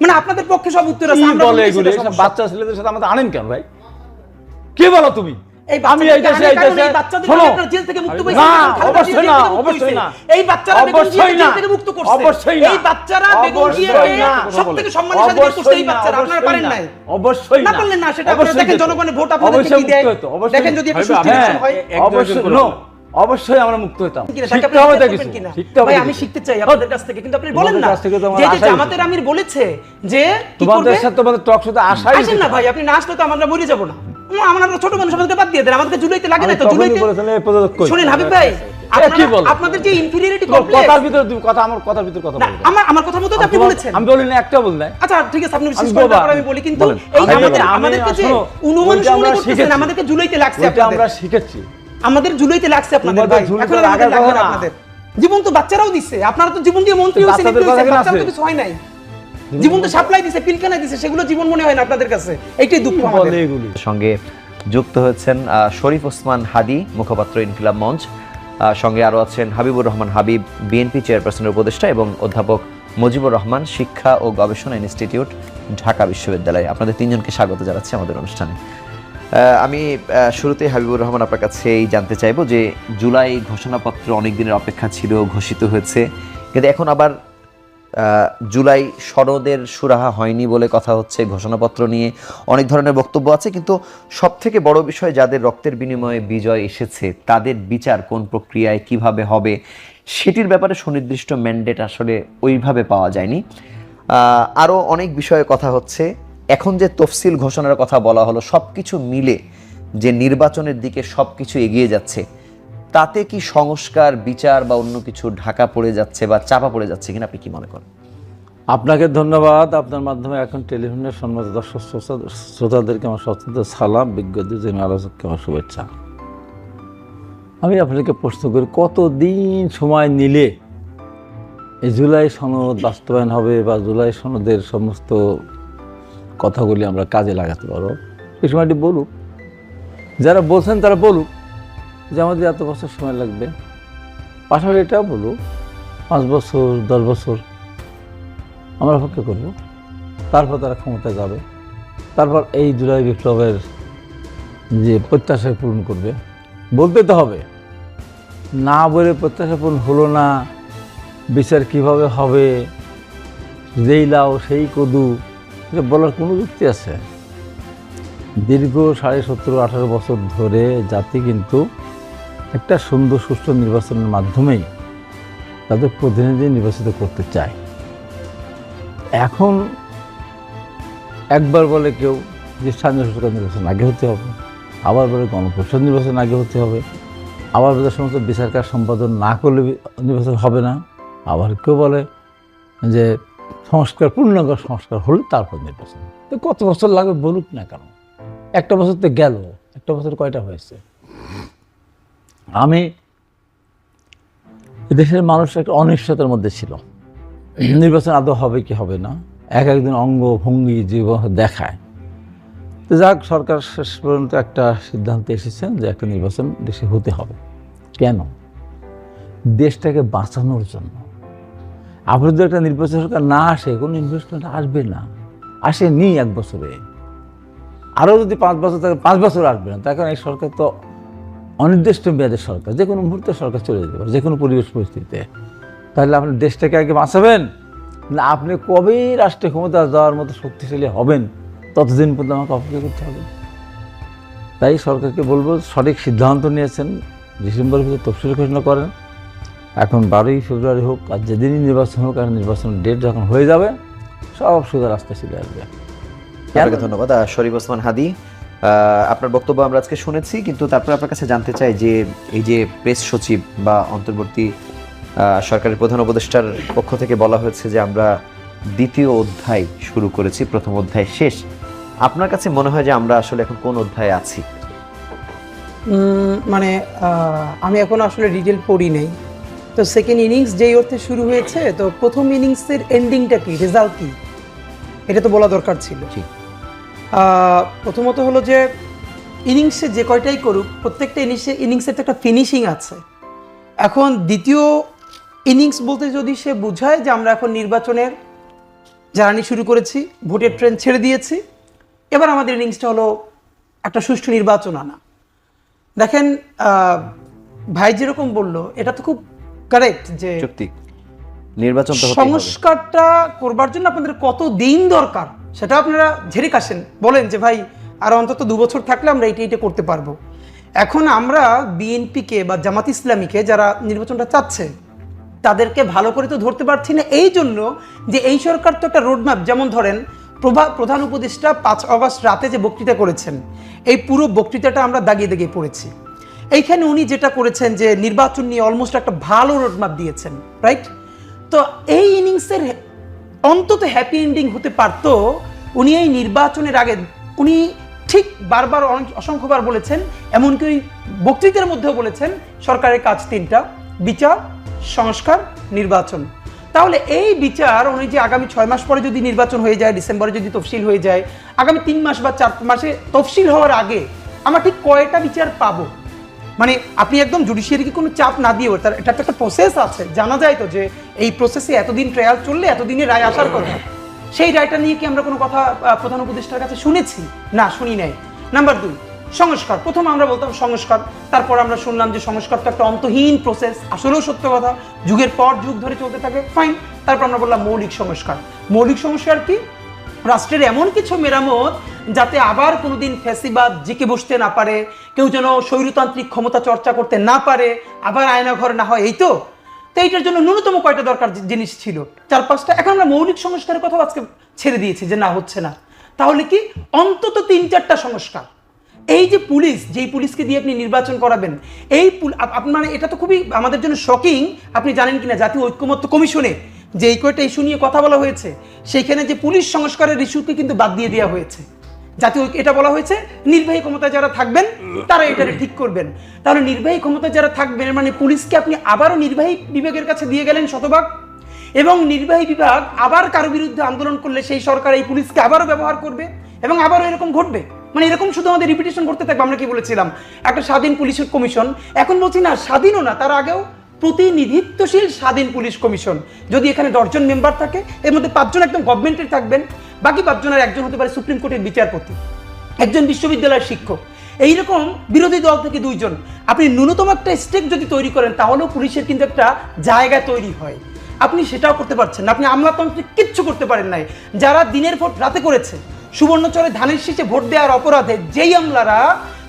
মানে আপনাদের পক্ষে সব উত্তর আছে আমরা বলে এগুলো। বাচ্চা ছেলেদের সাথে আমাদের আনেন কেন ভাই কে বলো তুমি এই আমি এই দেশে এই দেশে এই বাচ্চাদেরকে শোনো আপনারা জেল থেকে মুক্ত না, অবশ্যই না, অবশ্যই না। এই বাচ্চারা অবশ্যই না। থেকে মুক্ত করছে অবশ্যই না। এই বাচ্চারা বেগম অবশ্যই জিয়াকে না। সব থেকে সম্মানের সাথে বের এই বাচ্চারা আপনারা পারেন না। অবশ্যই না না। পারলেন না, সেটা আপনারা অবশ্যই দেখেন যেত। জনগণের ভোট আপনাদেরকে কি দেয়। অবশ্যই দেখেন যদি একটা সুষ্ঠু হয়। অবশ্যই অবশ্যই আমরা মুক্ত হতাম শিখতে হবে করবেন কিনা? শিখতে হবে আমি শিখতে চাই আপনাদের কাছ থেকে কিন্তু আপনি বলেন না। কাছ তো আমার যে যে জামাতের আমির বলেছে যে তোমাদের সাথে তোমাদের টক সাথে আশাই আসেন না ভাই আপনি না আসলে তো আমরা মরে যাব না। আমরা ছোট মানুষ আমাদেরকে বাদ দিয়ে দেন। আমাদেরকে জুলাইতে লাগে না তো জুলাইতে শুনেন হাবিব ভাই কি আপনারা- বলো? আপনাদের যে ইনফিরিয়রিটি কমপ্লেক্স কথার ভিতরে কথা আমার কথার ভিতরে কথা আমার আমার মতো আপনি বলেছেন। আমি না একটা বল নাই। আচ্ছা ঠিক আছে আপনি বিশ্বাস করেন তারপর আমি বলি কিন্তু। এই আমি আমাদের আমাদেরকে যে অনুমান করতেছেন আমাদেরকে জুলাইতে লাগছে আপনাদের। আমরা শিখেছি। আমাদের জুলাইতে লাগছে আপনাদের ভাই। এখন আমাদের লাগবে না। আপনাদের। জীবন তো বাচ্চারাও দিচ্ছে আপনারা তো জীবন দিয়ে মন্ত্রী হয়েছেন, বাচ্চারা তো কিছু হয় নাই। জীবন তো সাপ্লাই দিছে পিলকানা দিছে সেগুলো জীবন মনে হয় না আপনাদের কাছে। এইটাই দুঃখ আমাদের। সঙ্গে যুক্ত হয়েছেন শরীফ ওসমান হাদি মুখপাত্র ইনকিলাব মঞ্চ। সঙ্গে আরও আছেন হাবিবুর রহমান হাবিব বিএনপি চেয়ারপারসনের উপদেষ্টা এবং অধ্যাপক মুজিবুর রহমান শিক্ষা ও গবেষণা ইনস্টিটিউট ঢাকা বিশ্ববিদ্যালয়। আপনাদের তিনজনকে স্বাগত জানাচ্ছি আমাদের অনুষ্ঠানে। আমি আহ, শুরুতেই হাবিবুর রহমান আপনার কাছেই জানতে চাইব যে জুলাই ঘোষণাপত্র অনেক দিনের অপেক্ষা ছিল ঘোষিত হয়েছে। কিন্তু এখন আবার জুলাই সনদের সুরাহা হয়নি বলে কথা হচ্ছে ঘোষণাপত্র নিয়ে। অনেক ধরনের বক্তব্য আছে কিন্তু সব থেকে বড় বিষয় যাদের রক্তের বিনিময়ে বিজয় এসেছে তাদের বিচার কোন প্রক্রিয়ায় কীভাবে হবে সেটির ব্যাপারে সুনির্দিষ্ট ম্যান্ডেট আসলে ওইভাবে পাওয়া যায়নি। আরও অনেক বিষয়ে কথা হচ্ছে। এখন যে তফসিল ঘোষণার কথা বলা হলো সব কিছু মিলে যে নির্বাচনের দিকে সব কিছু এগিয়ে যাচ্ছে, তাতে কি সংস্কার, বিচার বা অন্য কিছু ঢাকা পড়ে যাচ্ছে বা চাপা পড়ে যাচ্ছে কিনা আপনি কি মনে করেন? আপনাকে ধন্যবাদ। আপনার মাধ্যমে এখন টেলিভিশনের সম্মত দর্শক শ্রোতা- শ্রোতাদেরকে আমার সচেতন সালাম বিজ্ঞ দুজন আলোচককে আমার শুভেচ্ছা। আমি আপনাকে প্রশ্ন করি, কতদিন সময় নিলে এই জুলাই সনদ বাস্তবায়ন হবে বা জুলাই সনদের সমস্ত কথাগুলি আমরা কাজে লাগাতে পারব। এই সময়টি বলুক, যারা বলছেন তারা বলুক যে আমাদের এত বছর সময় লাগবে। পাশাপাশি এটাও বলুক, পাঁচ বছর, দশ বছর আমরা অপেক্ষা করব। তারপর তারা ক্ষমতায় যাবে। তারপর এই জুলাই বিপ্লবের যে প্রত্যাশা পূরণ করবে। বলতে তো হবে, না বলে প্রত্যাশা পূরণ হলো না, বিচার কীভাবে হবে, যেই লাও সেই কদু এটা বলার কোনো যুক্তি আছে? দীর্ঘ সাড়ে সতেরো, আঠারো বছর ধরে জাতি কিন্তু একটা সুন্দর, সুষ্ঠু নির্বাচনের মাধ্যমেই তাদের প্রতিনিধি নির্বাচিত করতে চায়। এখন একবার বলে কেউ যে স্থানীয় সরকার নির্বাচন আগে হতে হবে, আবার বলে গণপরিষদ নির্বাচন আগে হতে হবে, আবার বলে সমস্ত বিচার কাজ সম্পাদন না করলে নির্বাচন হবে না, আবার কেউ বলে যে সংস্কার, পূর্ণাঙ্গ সংস্কার হলে তারপর নির্বাচন। তো কত বছর লাগবে বলুক না কেন? একটা বছর তো গেল, একটা বছর কয়টা হয়েছে? আমি দেশের মানুষ একটা অনিশ্চয়তার মধ্যে ছিল। নির্বাচন আদৌ হবে কি হবে না? এক একদিন অঙ্গ ভঙ্গি জীবন দেখায়। তো যাক সরকার শেষ পর্যন্ত একটা সিদ্ধান্তে এসেছেন যে একটা নির্বাচন দেশে হতে হবে। কেন? দেশটাকে বাঁচানোর জন্য। যদি একটা নির্বাচন সরকার না আসে, কোনো ইনভেস্টমেন্ট আসবে না। আসেনি এক বছরে। আরও যদি পাঁচ বছর থাকে, পাঁচ বছর আসবে না। তার কারণ এই সরকার তো অনির্দিষ্ট মেয়াদের সরকার। যে কোনো মুহূর্তে সরকার চলে যেতে পারে, যে কোনো পরিবেশ পরিস্থিতিতে। তাহলে আপনি দেশটাকে আগে বাঁচাবেন। না, আপনি কবেই রাষ্ট্রীয় ক্ষমতা যাওয়ার মতো শক্তিশালী হবেন, ততদিন পর্যন্ত আমাকে অপেক্ষা করতে হবে। তাই সরকারকে বলব, সঠিক সিদ্ধান্ত নিয়েছেন, ডিসেম্বরের ভিতরে তফসিল ঘোষণা করেন। এখন বারোই ফেব্রুয়ারি হোক আর যেদিনই নির্বাচন হোক আর নির্বাচনের ডেট যখন হয়ে যাবে সব সুযোগ রাস্তায় চলে আসবে। আপনাকে ধন্যবাদ। শরীফ ওসমান হাদি আপনার বক্তব্য আমরা আজকে শুনেছি কিন্তু তারপর আপনার কাছে জানতে চাই যে এই যে প্রেস সচিব বা অন্তর্বর্তী সরকারের প্রধান উপদেষ্টার পক্ষ থেকে বলা হয়েছে যে আমরা দ্বিতীয় অধ্যায় শুরু করেছি প্রথম অধ্যায় শেষ। আপনার কাছে মনে হয় যে আমরা আসলে এখন কোন অধ্যায়ে আছি? মানে আমি এখন আসলে ডিটেল পড়ি নাই। তো সেকেন্ড ইনিংস যেই অর্থে শুরু হয়েছে তো প্রথম ইনিংসের এন্ডিংটা কি? রেজাল্ট কি? এটা তো বলা দরকার ছিল। প্রথমত হলো যে ইনিংসে যে কয়টাই করুক প্রত্যেকটা ইনিংসে ইনিংসের তো একটা ফিনিশিং আছে। এখন দ্বিতীয় ইনিংস বলতে যদি সে বোঝায় যে আমরা এখন নির্বাচনের জার্নি শুরু করেছি ভোটের ট্রেন ছেড়ে দিয়েছি এবার আমাদের ইনিংসটা হলো একটা সুষ্ঠু নির্বাচন আনা। দেখেন ভাই যেরকম বলল এটা তো খুব কারেক্ট যে চুক্তি। নির্বাচন তো হতেই হবে। সংস্কারটা করবার জন্য আপনাদের কত দিন দরকার সেটা আপনারা ঝেড়ে কাশেন। বলেন যে ভাই আর অন্তত দু বছর থাকলে আমরা এইটা এইটা করতে পারব। এখন আমরা বিএনপিকে বা জামাত ইসলামীকে যারা নির্বাচনটা চাচ্ছে তাদেরকে ভালো করে তো ধরতে পারছি না। এই জন্য যে এই সরকার তো একটা রোডম্যাপ যেমন ধরেন প্রভা- প্রধান উপদেষ্টা পাঁচ অগস্ট রাতে যে বক্তৃতা করেছেন এই পুরো বক্তৃতাটা আমরা দাগিয়ে দাগিয়ে পড়েছি। এইখানে উনি যেটা করেছেন যে নির্বাচন নিয়ে অলমোস্ট একটা ভালো রোডম্যাপ দিয়েছেন রাইট তো এই ইনিংসের অন্তত হ্যাপি এন্ডিং হতে পারতো, উনি এই নির্বাচনের আগে, উনি ঠিক বারবার অনেক, অসংখ্যবার বলেছেন, এমনকি ওই বক্তৃতার মধ্যেও বলেছেন, সরকারের কাজ তিনটা, বিচার, সংস্কার, নির্বাচন। তাহলে এই বিচার, উনি যে আগামী ছয় মাস পরে যদি নির্বাচন হয়ে যায়, ডিসেম্বরে যদি তফসিল হয়ে যায়, আগামী তিন মাস বা চার মাসে তফসিল হওয়ার আগে আমরা ঠিক কয়টা বিচার পাবো? মানে আপনি একদম জুডিশিয়ারিকে কোনো চাপ না দিয়েও তার এটা একটা প্রসেস আছে। জানা যায় তো যে এই প্রসেসে এতদিন ট্রায়াল চললে এতদিনে রায় আসার কথা। সেই রায়টা নিয়ে কি আমরা কোনো কথা প্রধান উপদেষ্টার কাছে শুনেছি? না, শুনি নাই। নাম্বার দুই, সংস্কার। প্রথম আমরা বলতাম সংস্কার। তারপর আমরা শুনলাম যে সংস্কার তো একটা অন্তহীন প্রসেস আসলেও সত্য কথা। যুগের পর যুগ ধরে চলতে থাকে। ফাইন তারপর আমরা বললাম মৌলিক সংস্কার। মৌলিক সংস্কার কি? রাষ্ট্রের এমন কিছু মেরামত যাতে আবার কোনোদিন ফ্যাসিবাদ জিকে বসতে না পারে, কেউ যেন স্বৈরতান্ত্রিক ক্ষমতা চর্চা করতে না পারে, আবার আয়নাঘর না হয়, এই তো? তো এইটার জন্য ন্যূনতম কয়টা দরকার জিনিস ছিল? চার পাঁচটা এখন আমরা মৌলিক সংস্কারের কথা আজকে ছেড়ে দিয়েছি যে না, হচ্ছে না। তাহলে কি? অন্তত তিন চারটা সংস্কার। এই যে পুলিশ, যেই পুলিশকে দিয়ে আপনি নির্বাচন করাবেন, এই পুল- আপ- আপ- মানে এটা তো খুবই আমাদের জন্য শকিং। আপনি জানেন কিনা? জাতীয় ঐক্যমত্য কমিশনে যে এই কয়টা ইস্যু নিয়ে কথা বলা হয়েছে, সেইখানে যে পুলিশ সংস্কারের ইস্যুকে কিন্তু বাদ দিয়ে দেওয়া হয়েছে। জাতীয় এটা বলা হয়েছে, নির্বাহী ক্ষমতায় যারা থাকবেন, তারা এটা ঠিক করবেন। তাহলে নির্বাহী ক্ষমতায় যারা থাকবেন মানে পুলিশকে আপনি আবারও নির্বাহী বিভাগের কাছে দিয়ে গেলেন শতভাগ, এবং নির্বাহী বিভাগ আবার কারও বিরুদ্ধে আন্দোলন করলে সেই সরকার এই পুলিশকে আবারও ব্যবহার করবে, এবং আবারও এরকম ঘটবে। মানে এরকম শুধু আমাদের রিপিটেশন করতে থাকবে, আমরা কি বলেছিলাম? একটা স্বাধীন পুলিশের কমিশন এখন বলছি না, স্বাধীনও না, তার আগেও প্রতিনিধিত্বশীল স্বাধীন পুলিশ কমিশন যদি এখানে দশজন মেম্বার থাকে, এর মধ্যে পাঁচজন একদম গভর্নমেন্টের থাকবেন বাকি পাঁচজনের একজন হতে পারে সুপ্রিম কোর্টের বিচারপতি, একজন বিশ্ববিদ্যালয়ের শিক্ষক। এইরকম বিরোধী দল থেকে দুইজন। আপনি ন্যূনতম একটা স্টেপ যদি তৈরি করেন, তাহলেও পুলিশের কিন্তু একটা জায়গা তৈরি হয়। আপনি সেটাও করতে পারছেন না। আপনি আমলাতন্ত্রে কিচ্ছু করতে পারেন নাই। যারা দিনের ভোট রাতে করেছে, সুবর্ণচরে ধানের শীষে ভোট দেওয়ার অপরাধে, যেই আমলারা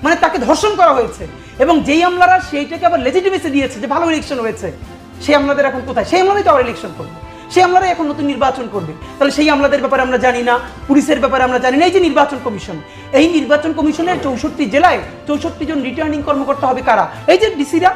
মানে তাকে ধর্ষণ করা হয়েছে, এবং যেই আমলারা সেইটাকে আবার লেজিটিমেসি দিয়েছে যে ভালো ইলেকশন হয়েছে, সেই আমলাদের এখন কোথায়? সেই আমলারাই তো আবার ইলেকশন করবে। সেই আমলারাই এখন নতুন নির্বাচন করবে। তাহলে সেই আমলাদের ব্যাপারে আমরা জানি না, পুলিশের ব্যাপারে আমরা জানি না, এই যে নির্বাচন কমিশন, এই নির্বাচন কমিশনের চৌষট্টি জেলায় চৌষট্টি জন রিটার্নিং কর্মকর্তা হবে কারা? এই যে ডিসিরা।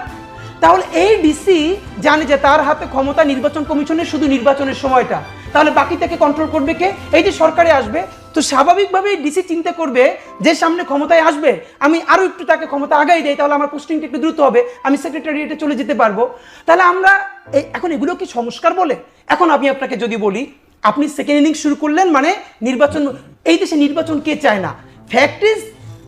তাহলে এই ডিসি জানে যে তার হাতে ক্ষমতা নির্বাচন কমিশনের শুধু নির্বাচনের সময়টা। তাহলে বাকি বাকিটাকে কন্ট্রোল করবে কে? এই যে সরকারে আসবে। তো স্বাভাবিকভাবে ডিসি চিন্তা করবে যে সামনে ক্ষমতায় আসবে। আমি আরও একটু তাকে ক্ষমতা আগাই দেই, তাহলে আমার পোস্টিংটা একটু দ্রুত হবে। আমি সেক্রেটারিয়েটে চলে যেতে পারব। তাহলে আমরা এই- এখন এগুলো কি সংস্কার বলে? এখন আমি আপনাকে যদি বলি, আপনি সেকেন্ড ইনিংস শুরু করলেন মানে নির্বাচন, এই দেশে নির্বাচন কে চায় না? ফ্যাক্ট ইজ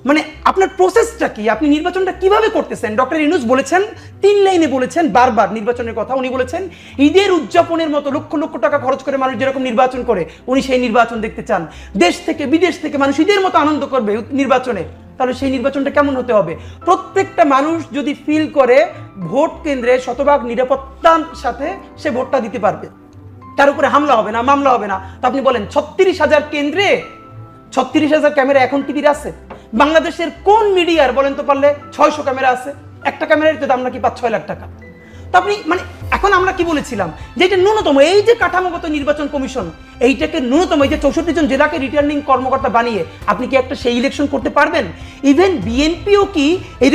মানে আপনার প্রসেসটা কি? আপনি নির্বাচনটা কীভাবে করতেছেন? ডক্টর ইনুস বলেছেন, তিন লাইনে বলেছেন বারবার নির্বাচনের কথা। উনি বলেছেন, ঈদের উদযাপনের মতো লক্ষ লক্ষ টাকা খরচ করে মানুষ যেরকম নির্বাচন করে, উনি সেই নির্বাচন দেখতে চান। দেশ থেকে বিদেশ থেকে মানুষ ঈদের মতো আনন্দ করবে নির্বাচনে। তাহলে সেই নির্বাচনটা কেমন হতে হবে? প্রত্যেকটা মানুষ যদি ফিল করে ভোট কেন্দ্রে শতভাগ নিরাপত্তার সাথে সে ভোটটা দিতে পারবে। তার উপরে হামলা হবে না, মামলা হবে না। তো আপনি বলেন, ছত্রিশ হাজার কেন্দ্রে? ছত্রিশ হাজার ক্যামেরা এখন টিভির আছে। বাংলাদেশের কোন মিডিয়ার বলেন তো পারলে, ছয়শো ক্যামেরা আছে। একটা ক্যামেরার দাম নাকি পাঁচ ছয় লাখ টাকা। তো আপনি মানে এখন আমরা কি বলেছিলাম? যে এটা ন্যূনতম, এই যে কাঠামোগত নির্বাচন কমিশন, এইটাকে ন্যূনতম, এই যে চৌষট্টি জন জেলাকে রিটার্নিং কর্মকর্তা বানিয়ে, আপনি কি একটা সেই ইলেকশন করতে পারবেন? ইভেন বিএনপিও কি এই